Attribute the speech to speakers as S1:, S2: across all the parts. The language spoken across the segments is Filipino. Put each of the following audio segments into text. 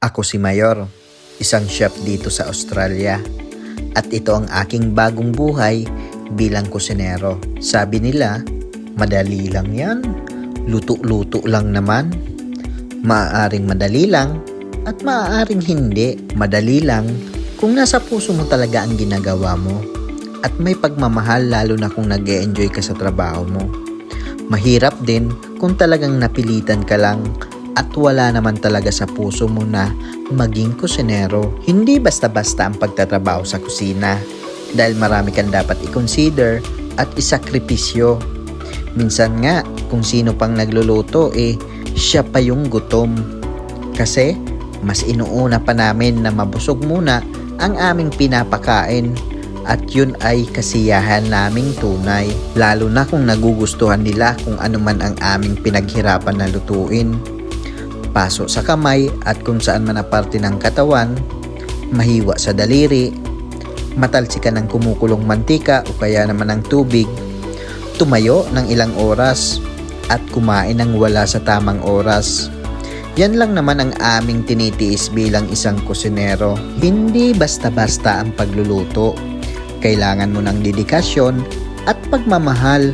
S1: Ako si Mayor, isang chef dito sa Australia. At ito ang aking bagong buhay bilang kusinero. Sabi nila, madali lang yan. Luto-luto lang naman. Maaaring madali lang at maaaring hindi. Madali lang kung nasa puso mo talaga ang ginagawa mo. At may pagmamahal lalo na kung nag enjoy ka sa trabaho mo. Mahirap din kung talagang napilitan ka lang at wala naman talaga sa puso mo na maging kusinero. Hindi basta-basta ang pagtatrabaho sa kusina dahil marami kang dapat i-consider at isakripisyo. Minsan nga, kung sino pang nagluluto eh, siya pa yung gutom. Kasi, mas inuuna pa namin na mabusog muna ang aming pinapakain at yun ay kasiyahan naming tunay. Lalo na kung nagugustuhan nila kung ano man ang aming pinaghirapan na lutuin. Paso sa kamay at kung saan man na parte ng katawan, mahiwa sa daliri, matalsikan ng kumukulong mantika o kaya naman ng tubig, tumayo ng ilang oras at kumain ng wala sa tamang oras. Yan lang naman ang aming tinitiis bilang isang kusinero. Hindi basta-basta ang pagluluto. Kailangan mo ng dedikasyon at pagmamahal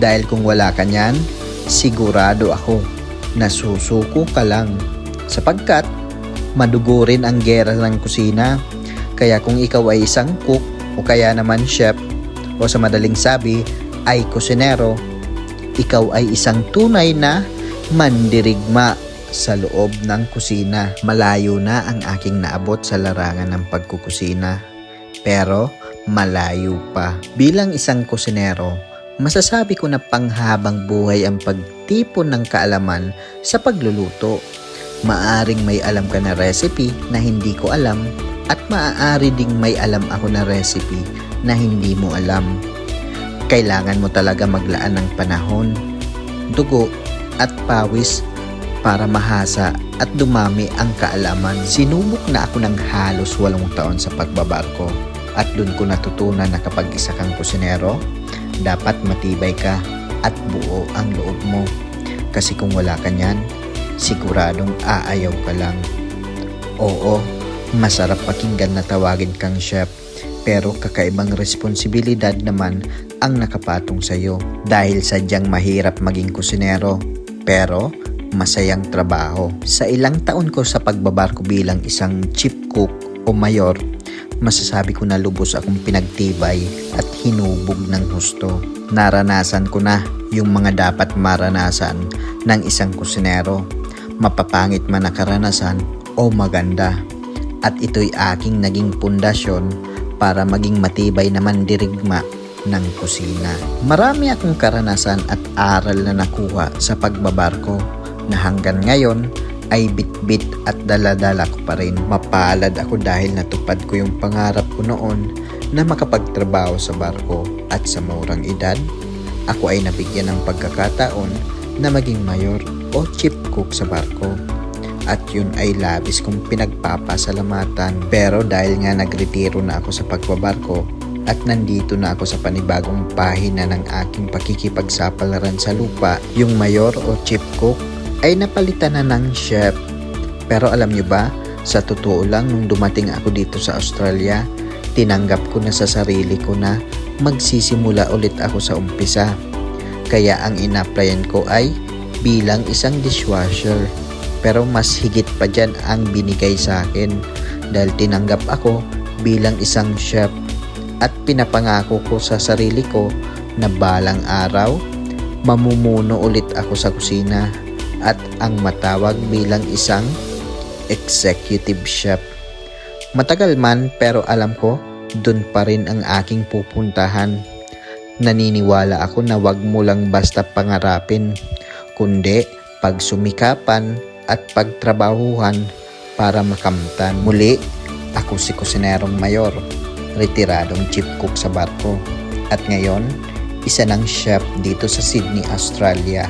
S1: dahil kung wala ka niyan, sigurado ako nasusuko ka lang sapagkat madugo rin ang gera ng kusina. Kaya kung ikaw ay isang cook o kaya naman chef o sa madaling sabi ay kusinero, ikaw ay isang tunay na mandirigma sa loob ng kusina. Malayo na ang aking naabot sa larangan ng pagkukusina. Pero malayo pa. Bilang isang kusinero, masasabi ko na panghabang buhay ang pagtipon ng kaalaman sa pagluluto. Maaring may alam ka na recipe na hindi ko alam at maaari ding may alam ako na recipe na hindi mo alam. Kailangan mo talaga maglaan ng panahon, dugo at pawis para mahasa at dumami ang kaalaman. Sinubok na ako ng halos walong taon sa pagbabarko at dun ko natutunan na kapag isa kang kusinero, dapat matibay ka at buo ang loob mo. Kasi kung wala ka niyan, siguradong aayaw ka lang. Oo, masarap pakinggan na tawagin kang chef, pero kakaibang responsibilidad naman ang nakapatong sa'yo dahil sadyang mahirap maging kusinero, pero masayang trabaho. Sa ilang taon ko sa pagbabarko bilang isang chief cook o mayor, masasabi ko na lubos akong pinagtibay at hinubog ng husto. Naranasan ko na yung mga dapat maranasan ng isang kusinero, mapapangit man na karanasan o maganda. At ito'y aking naging pundasyon para maging matibay naman dirigma ng kusina. Marami akong karanasan at aral na nakuha sa pagbabarko na hanggang ngayon ay bitbit at daladala ko pa rin. Mapalad ako dahil natupad ko yung pangarap ko noon na makapagtrabaho sa barko at sa murang edad, ako ay nabigyan ng pagkakataon na maging mayor o chief cook sa barko. At yun ay labis kong pinagpapasalamatan. Pero dahil nga nagretiro na ako sa pagbabarko at nandito na ako sa panibagong pahina ng aking pakikipagsapalaran sa lupa, yung mayor o chief cook ay napalitan na ng chef. Pero alam nyo ba, sa totoo lang nung dumating ako dito sa Australia, tinanggap ko na sa sarili ko na magsisimula ulit ako sa umpisa. Kaya ang inaplayan ko ay bilang isang dishwasher. Pero mas higit pa dyan ang binigay sa akin dahil tinanggap ako bilang isang chef at pinapangako ko sa sarili ko na balang araw mamumuno ulit ako sa kusina at ang matawag bilang isang executive chef. Matagal man pero alam ko dun pa rin ang aking pupuntahan. Naniniwala ako na wag mo lang basta pangarapin, kundi pagsumikapan at pagtrabahuhan para makamtan. Muli, ako si Kusinerong Mayor, retiradong chief cook sa barko. At ngayon, isa ng chef dito sa Sydney, Australia.